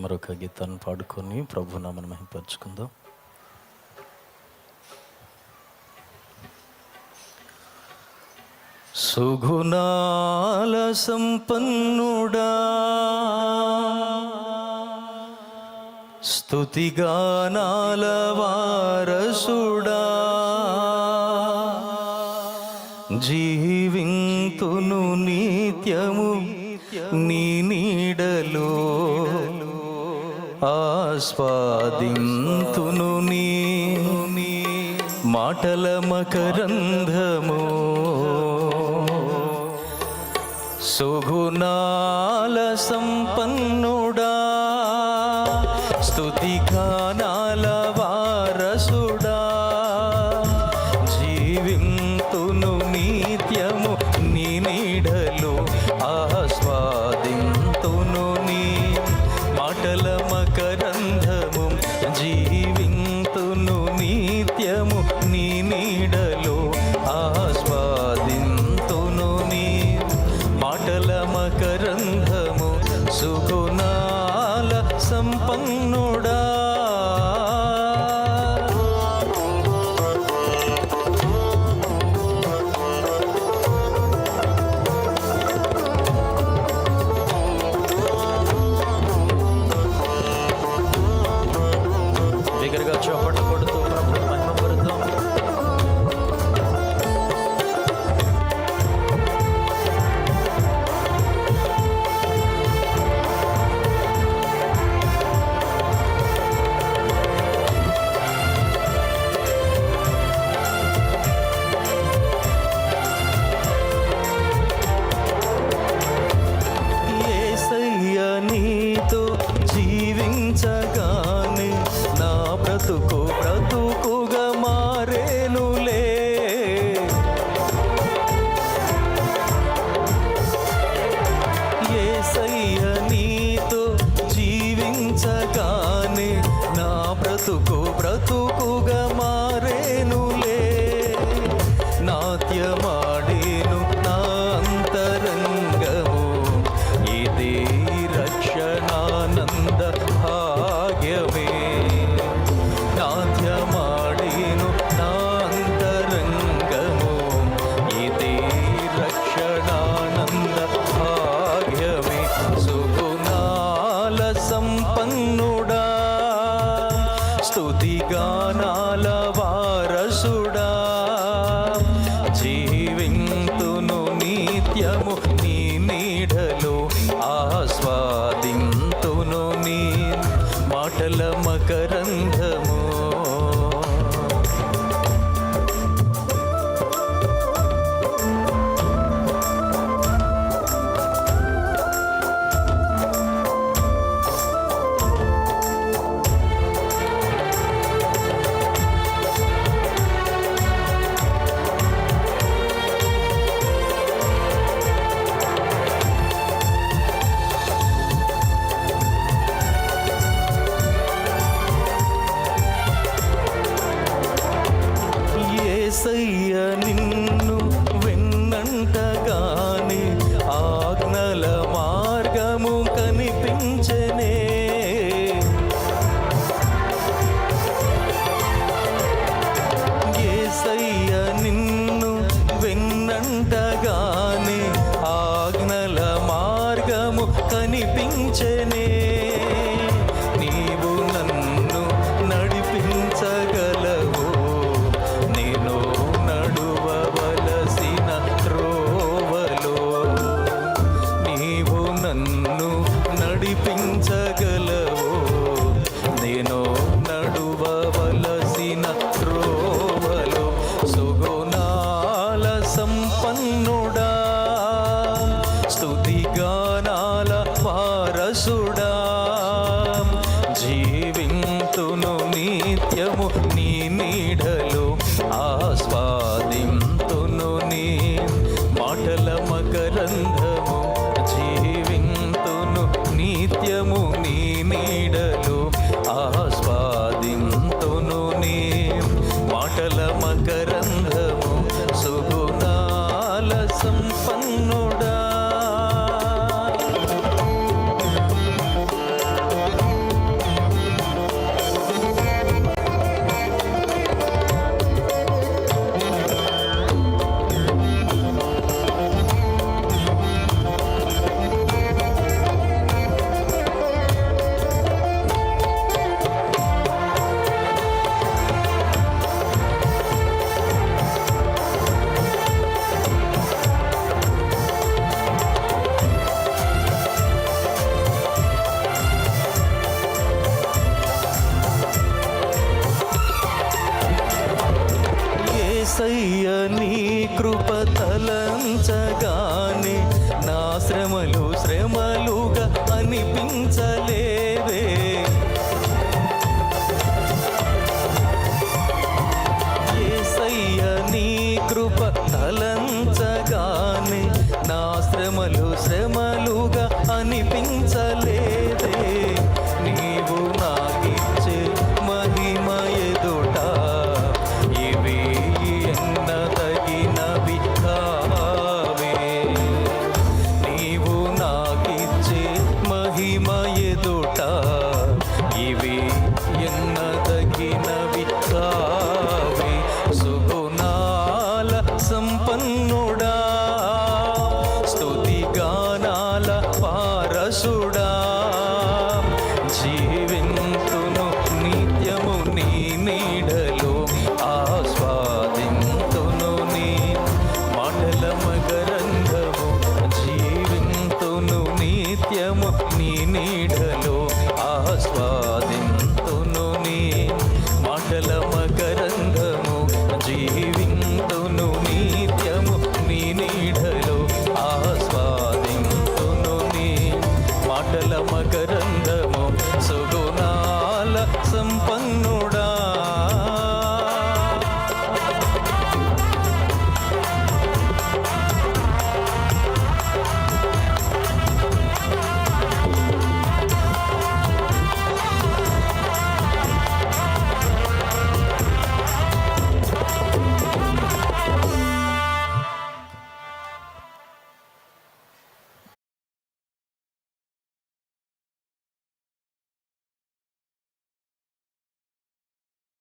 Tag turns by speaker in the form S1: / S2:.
S1: మరొక గీతాన్ని పాడుకొని ప్రభు నామను మహింపరుచుకుందాం. సుగుణాల సంపన్నుడా స్తుతిగానాల వారసుడా జీవింతును నిత్యము నీ ఆస్వాదింతును నీ మాటల మకరంధము. సుగుణాల సంపన్నుడా స్తుతి గానాల వారసుడా జీవింతును నిత్యము నీ నీడ see సుడా శ్రమలు శ్రమలుగా అనిపించలేవే. ఏసయ్య నీ కృప తలంచగానే నా శ్రమలు శ్రమ ప్రసన్నుడా స్తుతిగానాల పారసుడా జీవింతును నిత్యము నీ నీడలో ఆస్వాదింతును నీ మండల మకరంధము జీవింతును నిత్యము నీ నీడలో ఆస్వాదింతును నీ మండల మకరంధము జీవింతును మాటల